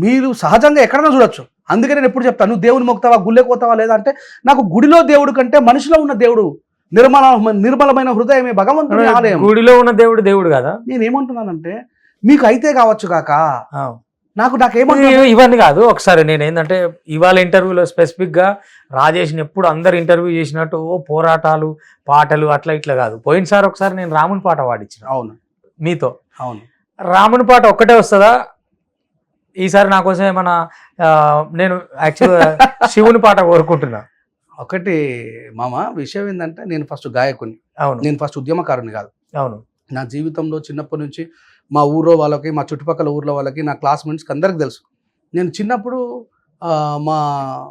మీరు సహజంగా ఎక్కడైనా చూడొచ్చు. అందుకే నేను ఎప్పుడు చెప్తాను నువ్వు దేవుని మొక్తావా గుళ్ళెకి పోతావా లేదా అంటే నాకు గుడిలో దేవుడు కంటే మనిషిలో ఉన్న దేవుడు నిర్మల నిర్మలమైన హృదయమే భగవంతుని ఆలయం. గుడిలో ఉన్న దేవుడు దేవుడు కదా? నేను ఏమంటున్నానంటే మీకు అయితే కావచ్చు కాక. నాకు ఇ- ఇవన్నీ కాదు ఒకసారి నేను ఏంటంటే ఇవాళ ఇంటర్వ్యూలో స్పెసిఫిక్గా రాజేష్ని ఎప్పుడు అందరు ఇంటర్వ్యూ చేసినట్టు ఓ పోరాటాలు పాటలు అట్లా ఇట్లా కాదు. పోయినసారి ఒకసారి నేను రాముని పాట పాడించిన. అవును. మీతో. అవును. రాముని పాట ఒక్కటే వస్తుందా? ఈసారి నా కోసం ఏమన్నా నేను యాక్చువల్గా శివుని పాట కోరుకుంటున్నా. ఒకటి మామ విషయం ఏంటంటే నేను ఫస్ట్ గాయకుని. అవును. నేను ఫస్ట్ ఉద్యమకారుని కాదు. అవును. నా జీవితంలో చిన్నప్పటి నుంచి మా ఊర్లో వాళ్ళకి మా చుట్టుపక్కల ఊర్లో వాళ్ళకి నా క్లాస్మేట్స్కి అందరికి తెలుసు. నేను చిన్నప్పుడు మా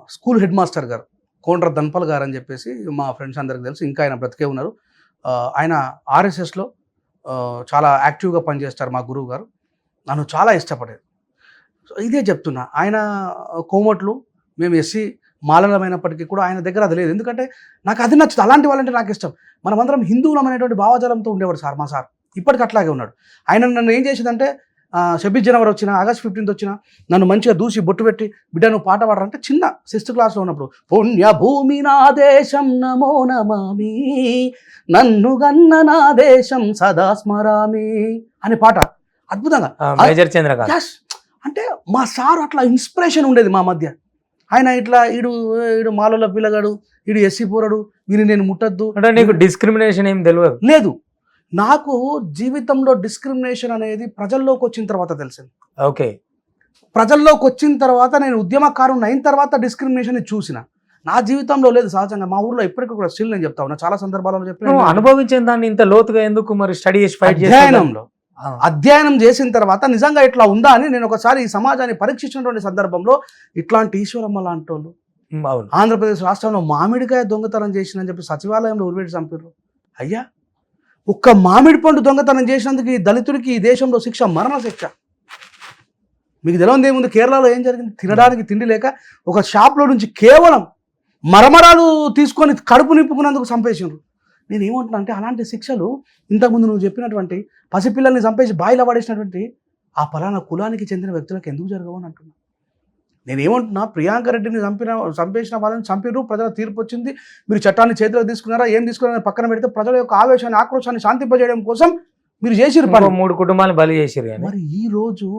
స్కూల్ హెడ్ మాస్టర్ గారు కోండ్ర ధన్పల్ గారు అని చెప్పేసి మా ఫ్రెండ్స్ అందరికి తెలుసు. ఇంకా ఆయన బ్రతికే ఉన్నారు. ఆయన ఆర్ఎస్ఎస్లో చాలా యాక్టివ్గా పనిచేస్తారు మా గురువు గారు. నన్ను చాలా ఇష్టపడేది. ఇదే చెప్తున్నా. ఆయన కోమట్లు మేము ఎస్సీ మాలలమైనప్పటికీ కూడా ఆయన దగ్గర అది లేదు. ఎందుకంటే నాకు అది నచ్చుతుంది. అలాంటి వాళ్ళంటే నాకు ఇష్టం. మనమందరం హిందువులం అనేటువంటి భావజాలంతో ఉండేవాడు సార్ మా సార్. ఇప్పటికి అట్లాగే ఉన్నాడు. ఆయన నన్ను ఏం చేసిందంటే ఛబ్బీస్ జనవరి వచ్చిన ఆగస్ట్ ఫిఫ్టీన్త్ వచ్చిన నన్ను మంచిగా దూసి బొట్టు పెట్టి బిడ్డ నువ్వు పాట పాడారంటే చిన్న సిక్స్త్ క్లాస్లో ఉన్నప్పుడు పుణ్య భూమి నా దేశం నమో నమామి నన్ను గన్న నా దేశం సదా స్మరామి అనే పాట. అద్భుతంగా. ఆ, మేజర్ చంద్రకాంత్. Yes. అంటే మా సార్ అట్లా ఇన్స్పిరేషన్ ఉండేది మా మధ్య. ఆయన ఇట్లా ఈడు ఈడు మాలలో పిల్లగాడు ఈడు ఎస్సీ పోరడు వీని నేను ముట్టద్దు. అంటే నీకు డిస్క్రిమినేషన్ ఏం తెలియదు లేదు. నాకు జీవితంలో డిస్క్రిమినేషన్ అనేది ప్రజల్లోకి వచ్చిన తర్వాత తెలిసింది. ఓకే. ప్రజల్లోకి వచ్చిన తర్వాత నేను ఉద్యమకారుని అయిన తర్వాత డిస్క్రిమినేషన్ చూసిన. నా జీవితంలో లేదు సహజంగా. మా ఊర్లో ఇప్పటికీ కూడా స్టిల్ నేను చెప్తా ఉన్నా. చాలా సందర్భాలలో చెప్పిన అనుభవించిన దాన్ని ఇంత లోతుగా ఎందుకు మరి స్టడీ చేసి ఫైట్ అధ్యయనంలో. అధ్యయనం చేసిన తర్వాత నిజంగా ఇట్లా ఉందా అని నేను ఒకసారి ఈ సమాజాన్ని పరీక్షించినటువంటి సందర్భంలో ఇట్లాంటి ఈశ్వరమ్మ లాంటి వాళ్ళు ఆంధ్రప్రదేశ్ రాష్ట్రంలో మామిడికాయ దొంగతనం చేసిందని చెప్పి సచివాలయంలో ఉరివేటి చంపారు అయ్యా ఒక్క మామిడి పండు దొంగతనం చేసినందుకు ఈ దళితుడికి ఈ దేశంలో శిక్ష మరణ శిక్ష. మీకు తెలియదు ఏముంది? కేరళలో ఏం జరిగింది? తినడానికి తిండి లేక ఒక షాప్లో నుంచి కేవలం మరమరాలు తీసుకొని కడుపు నింపుకున్నందుకు చంపేసిండ్రు. నేను ఏమంటున్నా అంటే అలాంటి శిక్షలు ఇంతకుముందు నువ్వు చెప్పినటువంటి పసిపిల్లల్ని చంపేసి బాయిలో పడేసినటువంటి ఆ పలానా కులానికి చెందిన వ్యక్తులకు ఎందుకు జరగవని అంటున్నా. నేను ఏమంటున్నా ప్రియాంక రెడ్డిని చంపిన చంపేసిన వాళ్ళని చంపిరు ప్రజల తీర్పు వచ్చింది. మీరు చట్టాన్ని చేతిలోకి తీసుకున్నారా ఏం తీసుకున్నారని పక్కన పెడితే ప్రజల యొక్క ఆవేశాన్ని ఆక్రోశాన్ని శాంతింపజేయడం కోసం మీరు చేసిరు పని. మూడు కుటుంబాలు బలి చేసిరు మరి ఈ రోజు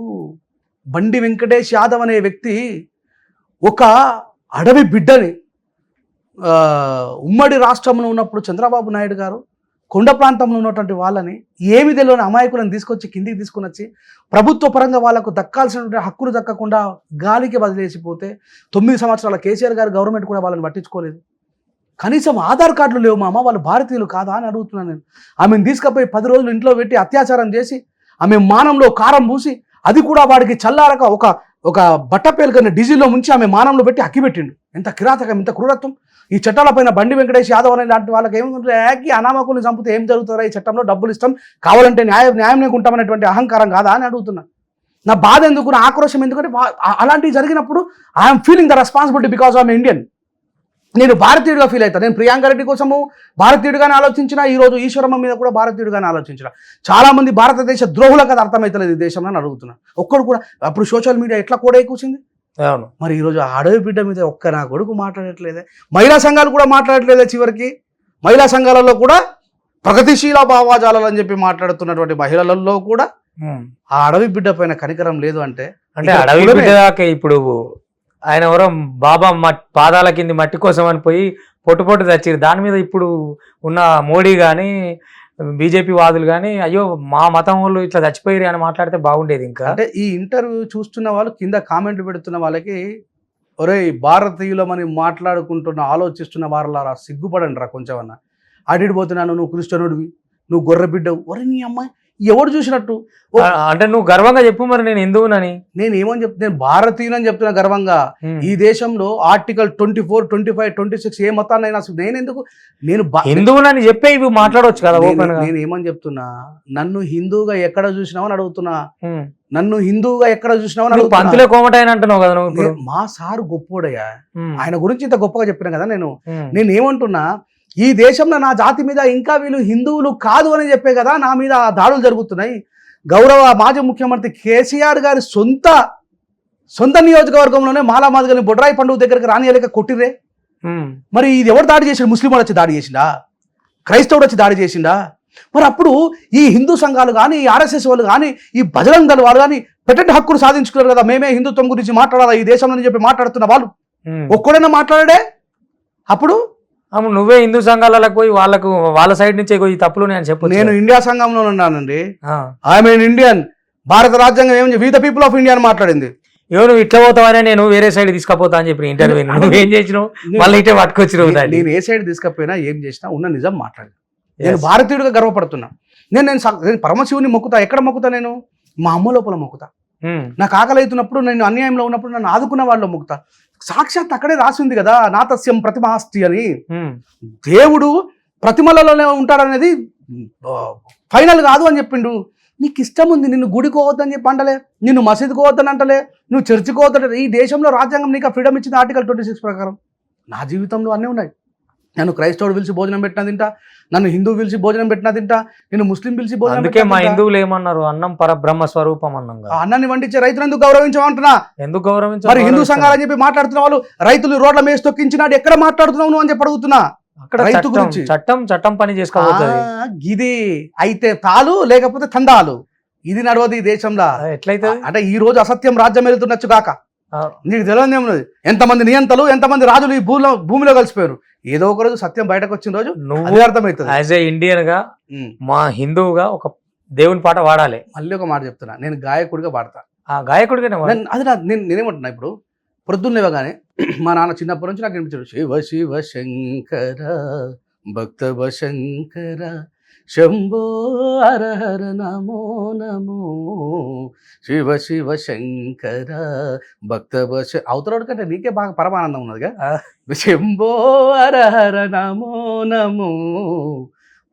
బండి వెంకటేష్ యాదవ్ అనే వ్యక్తి ఒక అడవి బిడ్డని ఉమ్మడి రాష్ట్రంలో ఉన్నప్పుడు చంద్రబాబు నాయుడు గారు కొండ ప్రాంతంలో ఉన్నటువంటి వాళ్ళని ఏమి తెలియని అమాయకులను తీసుకొచ్చి కిందికి తీసుకొని వచ్చి ప్రభుత్వ పరంగా వాళ్ళకు దక్కాల్సినటువంటి హక్కులు దక్కకుండా గాలికి వదిలేసిపోతే తొమ్మిది సంవత్సరాల కేసీఆర్ గారు గవర్నమెంట్ కూడా వాళ్ళని పట్టించుకోలేదు. కనీసం ఆధార్ కార్డులు లేవు మామ వాళ్ళు భారతీయులు కాదా అని అడుగుతున్నాను నేను. ఆమెను తీసుకుపోయి పది రోజులు ఇంట్లో పెట్టి అత్యాచారం చేసి ఆమె మానంలో కారం పూసి అది కూడా వాడికి చల్లారక ఒక ఒక బట్ట పేలుకన్న డీజిల్లో ముంచి ఆమె మానంలో పెట్టి అక్కిపెట్టిండు ఎంత కిరాతకం ఎంత క్రూరత్వం. ఈ చట్టాలపైన బండి వెంకటేష్ యాదవ్ అనే లాంటి వాళ్ళకి ఏముంటుంది యాకి అనామకుల్ని చంపితే ఏం జరుగుతారా ఈ చట్టంలో డబ్బులు ఇష్టం కావాలంటే న్యాయం న్యాయం ఉంటామనేటువంటి అహంకారం కాదా అని అడుగుతున్నా. నా బాధ ఎందుకు? నా ఆక్రోశం ఎందుకంటే అలాంటివి జరిగినప్పుడు I'm feeling the responsibility because am Indian నేను భారతీయుడిగా ఫీల్ అవుతాను నేను ప్రియాంక రెడ్డి కోసము భారతీయుడిగానే ఆలోచించిన ఈ రోజు ఈశ్వరమ్మ మీద కూడా భారతీయుడిగానే ఆలోచించిన. చాలా మంది భారతదేశ ద్రోహులకు అది అర్థమవుతలేదు ఈ దేశంలో అని ఒక్కడు కూడా అప్పుడు సోషల్ మీడియా ఎట్లా కూడా కూర్చుంది? అవును మరి ఈరోజు ఆ అడవి బిడ్డ మీద ఒక్క నా కొడుకు మాట్లాడట్లేదే మహిళా సంఘాలు కూడా మాట్లాడట్లేదే చివరికి మహిళా సంఘాలలో కూడా ప్రగతిశీల భావాజాలాలు అని చెప్పి మాట్లాడుతున్నటువంటి మహిళలలో కూడా. ఆ అడవి బిడ్డ పైన కనికరం లేదు అంటే అంటే అడవి. బిడ్డ దాకా ఇప్పుడు ఆయన ఎవరో బాబా పాదాల కింది మట్టి కోసం అని పోయి పొట్టు పొట్టు తెచ్చిరు దాని మీద ఇప్పుడు ఉన్న మోడీ కానీ బీజేపీ వాదులు కానీ అయ్యో మా మతం వాళ్ళు ఇట్లా చచ్చిపోయారు అని మాట్లాడితే బాగుండేది ఇంకా? అంటే ఈ ఇంటర్వ్యూ చూస్తున్న వాళ్ళు కింద కామెంట్లు పెడుతున్న వాళ్ళకి ఒరేయ్ భారతీయులమని మాట్లాడుకుంటున్న ఆలోచిస్తున్న వారలారా సిగ్గుపడండి రా కొంచెం అన్న నువ్వు క్రిస్టియనుడివి నువ్వు గొర్రె బిడ్డవు. ఒరే నీ అమ్మాయి ఎవడు చూసినట్టు? అంటే నువ్వు గర్వంగా చెప్పు మరి నేను హిందువునని నేను ఏమని చెప్తున్నా నేను భారతీయులని చెప్తున్నా గర్వంగా. ఈ దేశంలో article twenty four twenty five twenty six ఏ మతాన్నైనా అసలు నేను ఎందుకు నేను హిందువునని చెప్పే ఇవి మాట్లాడవచ్చు కదా నేను- ఏమని చెప్తున్నా నన్ను హిందువుగా ఎక్కడ చూసినావని అడుగుతున్నా. నన్ను హిందువుగా ఎక్కడ చూసినావని పంతులే కోమటాయన అంటున్నావు కదా మా సారు గొప్పోడయ్యా. ఆయన గురించి ఇంత గొప్పగా చెప్పిన కదా నేను. నేను ఏమంటున్నా ఈ దేశంలో నా జాతి మీద ఇంకా వీళ్ళు హిందువులు కాదు అని చెప్పే కదా నా మీద ఆ దాడులు జరుగుతున్నాయి. గౌరవ మాజీ ముఖ్యమంత్రి కేసీఆర్ గారి సొంత సొంత నియోజకవర్గంలోనే మాలా మాదిగని బొడ్రాయి పండుగ దగ్గరికి రానియలేక కొట్టిరే మరి ఇది ఎవరు దాడి చేసిండు? ముస్లిం వచ్చి దాడి చేసిండా? క్రైస్తవుడు వచ్చి దాడి చేసిండా? మరి అప్పుడు ఈ హిందూ సంఘాలు కానీ ఈ ఆర్ఎస్ఎస్ వాళ్ళు కానీ ఈ బజరంగ్ దళ వాళ్ళు కానీ పెట్టండి హక్కులు సాధించుకున్నారు కదా. మేమే హిందుత్వం గురించి మాట్లాడాలా? ఈ దేశంలో అని చెప్పి మాట్లాడుతున్న వాళ్ళు. ఒక్కడైనా మాట్లాడాడే? అప్పుడు నువ్వే హిందూ సంఘాలకు పోయి వాళ్ళకు వాళ్ళ సైడ్ నుంచే ఈ తప్పులు నేను చెప్పు నేను ఇండియా సంఘంలో ఉన్నానండి. మీన్ ఇండియన్ భారత రాజ్యాంగం ఏం we the people of India అని మాట్లాడింది. ఏమో నువ్వు ఇట్లా పోతావనే నేను వేరే సైడ్ తీసుకపోతా అని చెప్పి ఇంటర్వ్యూ నువ్వేం చేసినావు? మళ్ళీ ఇటే పట్టుకొచ్చినావు దాన్ని. నేను ఏ సైడ్ తీసుకపోయినా ఏం చేసినా ఉన్న నిజం మాట్లాడి నేను. భారతీయుడిగా గర్వపడుతున్నా. నేను నేను నేను పరమశివుని మొక్కుతా. ఎక్కడ మొక్కుతా నేను? మా అమ్మ లోపల మొక్కుతా. నాకు ఆకలి అవుతున్నప్పుడు నేను అన్యాయంలో ఉన్నప్పుడు నన్ను ఆదుకున్న వాళ్ళు మొక్కుతా. సాక్షాత్ అక్కడే రాసింది కదా నాతస్యం ప్రతిమాస్తి అని. దేవుడు ప్రతిమలలోనే ఉంటాడనేది ఫైనల్ కాదు అని చెప్పిండు. నీకు ఇష్టం ఉంది నిన్ను గుడికి పోవద్దని చెప్పి అంటలే నిన్ను మసీదుకి పోవద్దని అంటలే నువ్వు పోవద్దంటే ఈ దేశంలో రాజ్యాంగం నీకు ఫ్రీడమ్ ఇచ్చింది ఆర్టికల్ ట్వంటీ సిక్స్ ప్రకారం. నా జీవితంలో అన్నీ ఉన్నాయి. నేను క్రైస్తవుడు పిలిచి భోజనం పెట్టినా తింటా నన్ను హిందూ పిలిచి భోజనం పెట్టినా తింటా నేను ముస్లిం పిలిచి భోజనం అందుకే మా. హిందువులు ఏమన్నారు? అన్నం పరబ్రహ్మ స్వరూపం అన్నం అన్నాన్ని వండించే రైతులు ఎందుకు గౌరవించమంటున్నా ఎందుకు గౌరవించాలి మరి హిందూ సంఘాలని చెప్పి మాట్లాడుతున్న వాళ్ళు రైతులు రోడ్ల మేసి తొక్కించినాడు ఎక్కడ మాట్లాడుతున్నావు అని చెప్పి అడుగుతున్నా. అక్కడ రైతు గురించి. చట్టం చట్టం పని ఆ, గిది అయితే తాలు లేకపోతే తందాలు. ఇది నడవదు ఈ దేశంలో. ఎట్లయితే అంటే ఈ రోజు అసత్యం రాజ్యం వెళ్తుండొచ్చు కాక. నీకు తెలియదు ఎంతమంది నియంతలు ఎంతమంది రాజులు ఈ భూమిలో భూమిలో కలిసిపోయారు. ఏదో ఒక రోజు సత్యం బయటకు వచ్చిన రోజు నువ్వు అర్థమవుతుంది. యాజ్ ఏ ఇండియన్గా. మా హిందువుగా ఒక దేవుని పాట వాడాలి. మళ్ళీ ఒక మాట చెప్తున్నా. నేను గాయకుడిగా పాడతా. ఆ గాయకుడిగానే అది నా నేను నేనేమంటున్నా ఇప్పుడు? పొద్దున్న లేవగానే మా నాన్న చిన్నప్పటి నుంచి నాకు వినిపించాడు. శివ శివ శంకర భక్త శంకర శంభో హర నమో నమో. శివ శివ శంకర భక్త అవతరాడు కంటే నీకే బాగా పరమానందం ఉన్నదిగా. శంభో హర నమో నమో.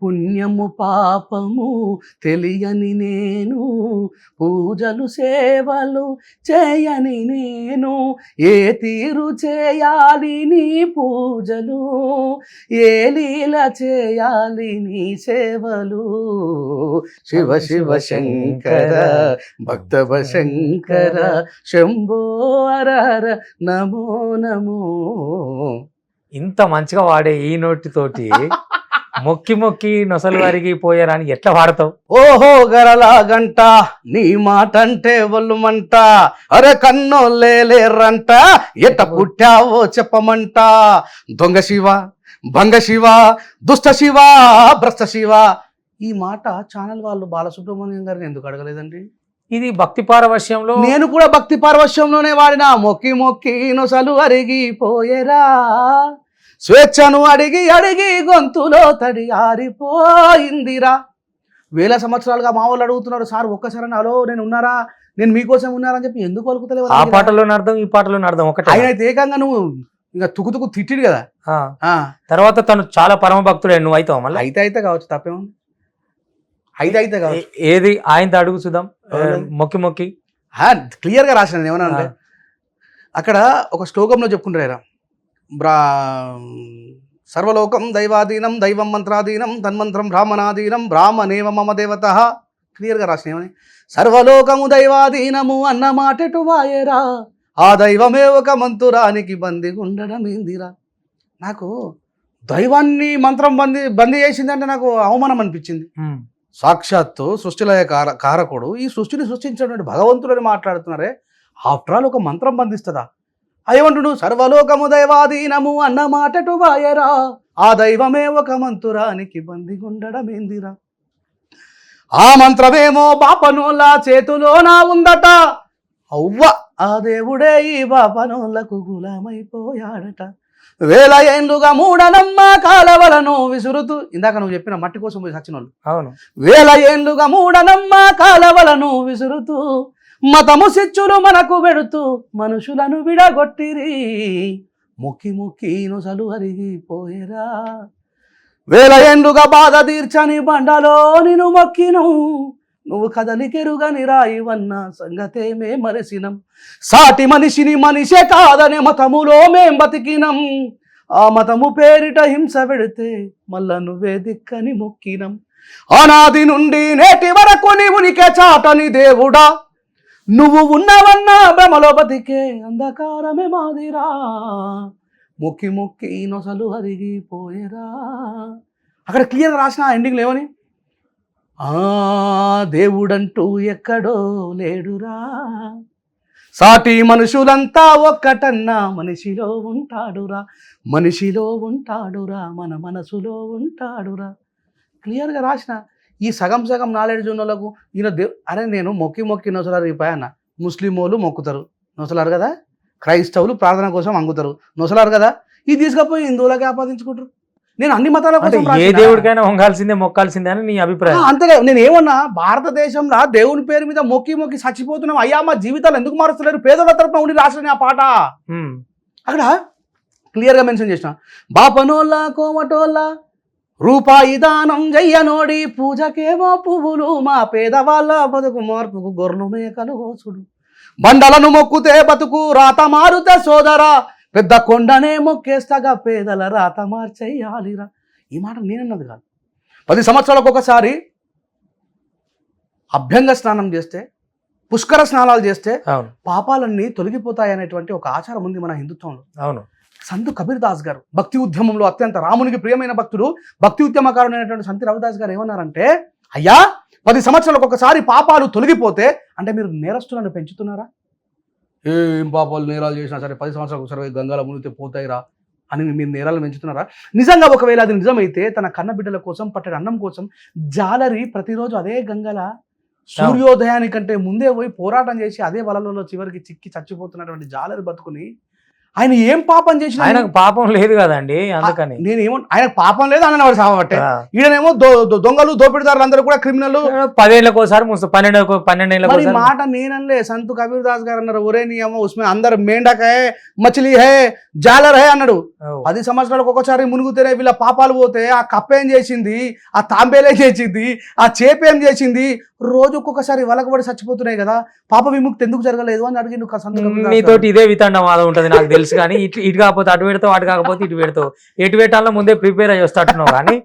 పుణ్యము పాపము తెలియని నేను పూజలు సేవలు చేయని నేను ఏ తీరు చేయాలి నీ పూజలు ఏ లీల చేయాలి నీ సేవలు. శివ శివ శంకర భక్తవ శంకర శంభో హర నమో నమో. ఇంత మంచిగా వాడే ఈ నోటితోటి మొక్కి మొక్కి నొసలు వారికి పోయారని ఎట్లా వాడతావు? ఓహో గరలా గంట నీ మాట అంటే ఒళ్ళుమంట అరే కన్నోళ్ళేలేరంట ఎట్ట పుట్టావో చెప్పమంట. దొంగ శివ భంగ శివ దుష్ట శివ భ్రష్ట శివ. ఈ మాట ఛానల్ వాళ్ళు బాలసుబ్రహ్మణ్యం గారిని ఎందుకు అడగలేదండి? ఇది భక్తి పారవశ్యంలో నేను కూడా భక్తి పారవశ్యంలోనే వాడినా. మొక్కి మొక్కి నొసలు అరిగిపోయేరా. స్వేచ్ఛను అడిగి అడిగి గొంతులో తడి ఆరిపోయిందిరా. వేల సంవత్సరాలుగా మా వాళ్ళు అడుగుతున్నారు సార్ ఒక్కసారి హలో నేను ఉన్నారా? నేను మీకోసం ఉన్నారని చెప్పి ఎందుకు పలుకుతలేవు ఆ పాటలోని అర్థం ఈ పాటలోని అర్థం ఒకటే ఆయన అయితే ఏకంగా నువ్వు ఇంకా తుకు తుకు తిట్టిడు కదా. తర్వాత తను చాలా పరమ భక్తుడే నువ్వు అవుతావు మళ్ళీ? అయితే అయితే కావచ్చు తప్పేముంది? అయితే అయితే కావచ్చు. ఏది? ఆయనతో అడుగు చూద్దాం. మొక్కి మొక్కి. క్లియర్గా రాసిన నేను ఏమన్నా అంటే. అక్కడ ఒక శ్లోకంలో చెప్పుకుంటారు బ్రా సర్వలోకం దైవాధీనం దైవం మంత్రాధీనం తన్మంత్రం బ్రాహ్మణాధీనం బ్రాహ్మణేవ మమ దేవత. క్లియర్గా రాసిన ఏమని? సర్వలోకము దైవాధీనము అన్న మాటెటు వాయరా. ఆ దైవమే ఒక మంతురానికి బంది ఉండడం ఏందిరా? నాకు దైవాన్ని మంత్రం బంది బందీ చేసిందంటే నాకు అవమానం అనిపించింది. సాక్షాత్తు సృష్టిలయ కార కారకుడు ఈ సృష్టిని సృష్టించినటువంటి భగవంతుడని మాట్లాడుతున్నారే. ఆఫ్టర్ ఆల్ ఒక మంత్రం బంధిస్తుందా? అయ్యమంటుడు సర్వలోకము దైవాధీనము అన్న మాటటు వాయరా. ఆ దైవమే ఒక మంతురానికి బందిగుండడమేందిరా ఆ మంత్రమేమో బాపనోళ్ళ చేతిలోనా ఉందట? అవ్వ ఆ దేవుడే ఈ బాపనోళ్ళకు గులామైపోయాడట. వేల ఏండ్లుగా మూడనమ్మ కాలవలను విసురుతూ ఇందాక నువ్వు చెప్పిన మట్టి కోసం పోయి సచ్చినోళ్ళు. అవును. వేల ఏండ్లుగా మూడనమ్మ కాలవలను విసురుతూ మతము శిచ్చులు మనకు పెడుతూ మనుషులను విడగొట్టిరి. ముక్కి ముక్కి నొసలు అరిగిపోయేరా. వేల ఏండ్లుగా బాధ తీర్చని బండలో నిన్ను మొక్కిను. నువ్వు కదలికెరుగని రాయివన్న సంగతేమే మరసినం. సాటి మనిషిని మనిషే కాదనే మతములో మేం బతికినం. ఆ మతము పేరిట హింస పెడితే మళ్ళా నువ్వే దిక్కని మొక్కినం. అనాది నుండి నేటి వరకు నీవునికే చాటని దేవుడా. నువ్వు ఉన్నావన్నా భ్రమలో బతికే అంధకారమే మాదిరా. మొక్కి మొక్కి నొసలు అరిగిపోయేరా. అక్కడ క్లియర్ రాసిన ఎండింగ్లు ఏమని? ఆ దేవుడంటూ ఎక్కడో లేడురా. సాటి మనుషులంతా ఒక్కటన్నా మనిషిలో ఉంటాడురా. మనిషిలో ఉంటాడురా మన మనసులో ఉంటాడురా. క్లియర్గా రాసిన ఈ సగం సగం నాలెడ్జ్ ఉన్న వాళ్ళకు ఈయన దేవ్ అరే నేను మొక్కి మొక్కి నొసలారు అయిపోయాన్న ముస్లిం వాళ్ళు మొక్కుతారు. నొసలారు కదా? క్రైస్తవులు ప్రార్థన కోసం అంగుతారు నొసలారు కదా? ఇది తీసుకపోయి హిందువులకి ఆపాదించుకుంటారు. నేను అన్ని మతాల కోసం ఏ. దేవుడికైనా వంగాల్సిందే మొక్కాల్సిందే అని నీ అభిప్రాయం. అంతేగా నేను ఏమన్నా భారతదేశంలో దేవుని పేరు మీద మొక్కి మొక్కి చచ్చిపోతున్నాం అయ్యా మా జీవితాలు ఎందుకు మారుస్తలేరు? పేదల తరపున ఉండి రాసిన ఆ పాట. అక్కడ క్లియర్గా మెన్షన్ చేసిన. బాపనోళ్ళ కోమటోళ్ళ రూపాయి దానం జయ్యనోడి పూజకేమో పువ్వులు మా పేదవాళ్ళ బతుకు మార్పుకు గొర్రెలు మేకలు కోసుడు బండలను మొక్కుతే బతుకు రాత మారుతే సోదరా పెద్ద కొండనే మొక్కేస్తగా పేదల రాత మార్చేయాలిరా. ఈ మాట నేనన్నది కాదు. పది సంవత్సరాలకు ఒకసారి అభ్యంగ స్నానం చేస్తే పుష్కర స్నానాలు చేస్తే అవును. పాపాలన్నీ తొలగిపోతాయి అనేటువంటి ఒక ఆచారం ఉంది మన హిందుత్వంలో. అవును. సంతు కబీర్ దాస్ గారు. భక్తి ఉద్యమంలో అత్యంత రామునికి ప్రియమైన భక్తుడు భక్తి ఉద్యమకారుడైనటువంటి సంతి రవిదాస్ గారు ఏమన్నారంటే అయ్యా పది సంవత్సరాలకు ఒకసారి పాపాలు తొలగిపోతే అంటే మీరు నేరస్తులను పెంచుతున్నారా? ఏం పాపాలు నేరాలు చేసినా సరే పది సంవత్సరాలకు ఒకసారి గంగాల మునిగితే పోతాయిరా అని మీరు నేరాలు పెంచుతున్నారా? నిజంగా ఒకవేళ అది నిజమైతే తన కన్న బిడ్డల కోసం పట్టడి అన్నం కోసం జాలరి ప్రతిరోజు అదే గంగల సూర్యోదయానికంటే ముందే పోయి పోరాటం చేసి అదే వలలో చివరికి చిక్కి చచ్చిపోతున్నటువంటి జాలరి బతుకుని ఆయన ఏం పాపం చేసిన ఆయనకు పాపం లేదు కదండి అందుకని. నేనేమో ఆయన పాపం లేదు ఆయన వాడు సావబట్టే ఆ. ఈయనేమో దొంగలు దోపిడిదారులు అందరూ కూడా క్రిమినల్ పదేళ్ళకి ఒకసారి పన్నెండు ఒకసారి మాట నేనలే సంతు కబీర్ దాస్ గారు అన్నారు ఒరే నీ అమ్మ ఉస్మే అందరు మేండక్ మచిలీ హే జాలర్ హే అన్నాడు. పది సంవత్సరాలకు ఒకసారి మునుగుతేనే వీళ్ళ పాపాలు పోతే ఆ కప్ప ఏం చేసింది? ఆ తాంబేలేం చేసింది? ఆ చేప ఏం చేసింది? రోజు ఒక్కొక్కసారి వలకబడి చచ్చిపోతున్నాయి కదా. పాప విముక్తి ఎందుకు జరగలేదు అని అడిగి. నీతోటి ఇదే వితండం ఉంటది నాకు తెలుసు కానీ ఇటు ఇటు కాకపోతే అటు పెడతావు అటు కాకపోతే ఇటు పెడతావు. ఎటు పెట్టాలో ముందే ప్రిపేర్ అయ్యి వస్తాట్టున్నావు కానీ